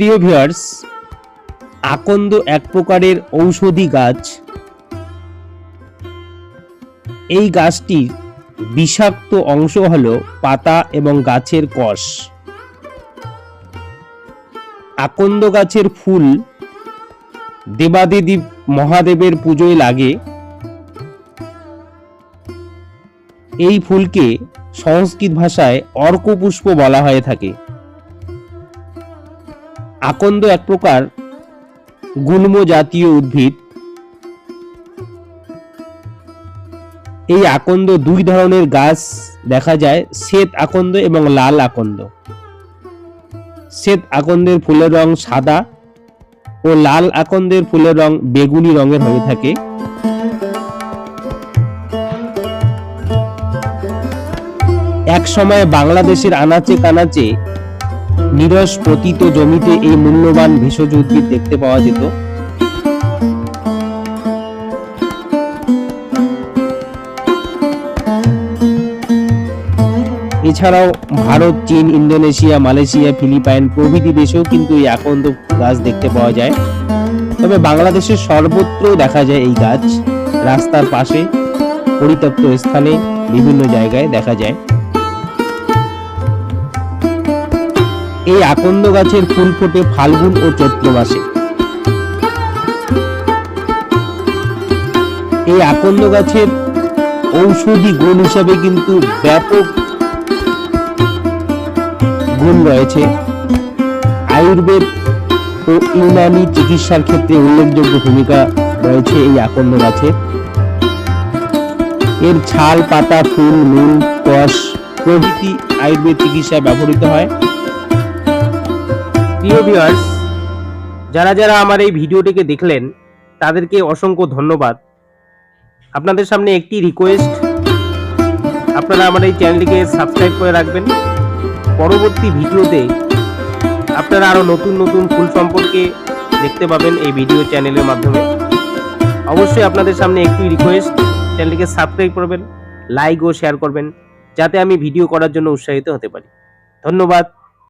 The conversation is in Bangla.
প্রিয় ভিউয়ার্স, আকন্দ এক প্রকারের ঔষধি গাছ। এই গাছটির বিষাক্ত অংশ হল পাতা এবং গাছের কষ। আকন্দ গাছের ফুল দেবাদিদেব মহাদেবের পুজোয় লাগে। এই ফুলকে সংস্কৃত ভাষায় অর্কপুষ্প বলা হয়ে থাকে। আকন্দ এক প্রকার গুল্ম জাতীয় উদ্ভিদ। এই আকন্দ দুই ধরনের গাছ দেখা যায়, শ্বেত আকন্দ এবং লাল আকন্দ। শ্বেত আকন্দের ফুলের রং সাদা ও লাল আকন্দের ফুলের রং বেগুনি রঙের হয়ে থাকে। এক সময় বাংলাদেশের আনাচে কানাচে নিরস পতিত জমিতে এই মূল্যবান ভেষজ উদ্ভিদ দেখতে পাওয়া যেত। এছাড়াও ভারত, চীন, ইন্দোনেশিয়া, মালয়েশিয়া, ফিলিপাইন প্রভৃতি দেশেও কিন্তু এই আকন্দ গাছ দেখতে পাওয়া যায়। তবে বাংলাদেশের সর্বত্র দেখা যায় এই গাছ। রাস্তার পাশে, পরিত্যক্ত স্থানে, বিভিন্ন জায়গায় দেখা যায়। এই আকন্দ গাছের ফুল ফোটে ফাল্গুন ও চৈত্র মাসে এই আকন্দ গাছের ঔষধি গুণ হিসাবে কিন্তু ব্যাপক গুণ রয়েছে। আয়ুর্বেদ ও ইউনানি চিকিৎসার ক্ষেত্রে উল্লেখযোগ্য ভূমিকা রয়েছে এই আকন্দ গাছের। এর ছাল, পাতা, ফুল মূল কষ প্রভৃতি আয়ুর্বেদ চিকিৎসায় ব্যবহৃত হয়। প্রিয় ভিউয়ার্স যারা যারা আমার এই ভিডিওটিকে দেখলেন, তাদেরকে অসংখ্য ধন্যবাদ। আপনাদের সামনে একটি রিকোয়েস্ট আপনারা আমার এই চ্যানেলটিকে সাবস্ক্রাইব করে রাখবেন। পরবর্তী ভিডিওতে আপনারা আরও নতুন নতুন ফুল সম্পর্কে দেখতে পাবেন এই ভিডিও চ্যানেলের মাধ্যমে। অবশ্যই আপনাদের সামনে একটি রিকোয়েস্ট চ্যানেলটিকে সাবস্ক্রাইব করবেন লাইক ও শেয়ার করবেন, যাতে আমি ভিডিও করার জন্য উৎসাহিত হতে পারি। ধন্যবাদ।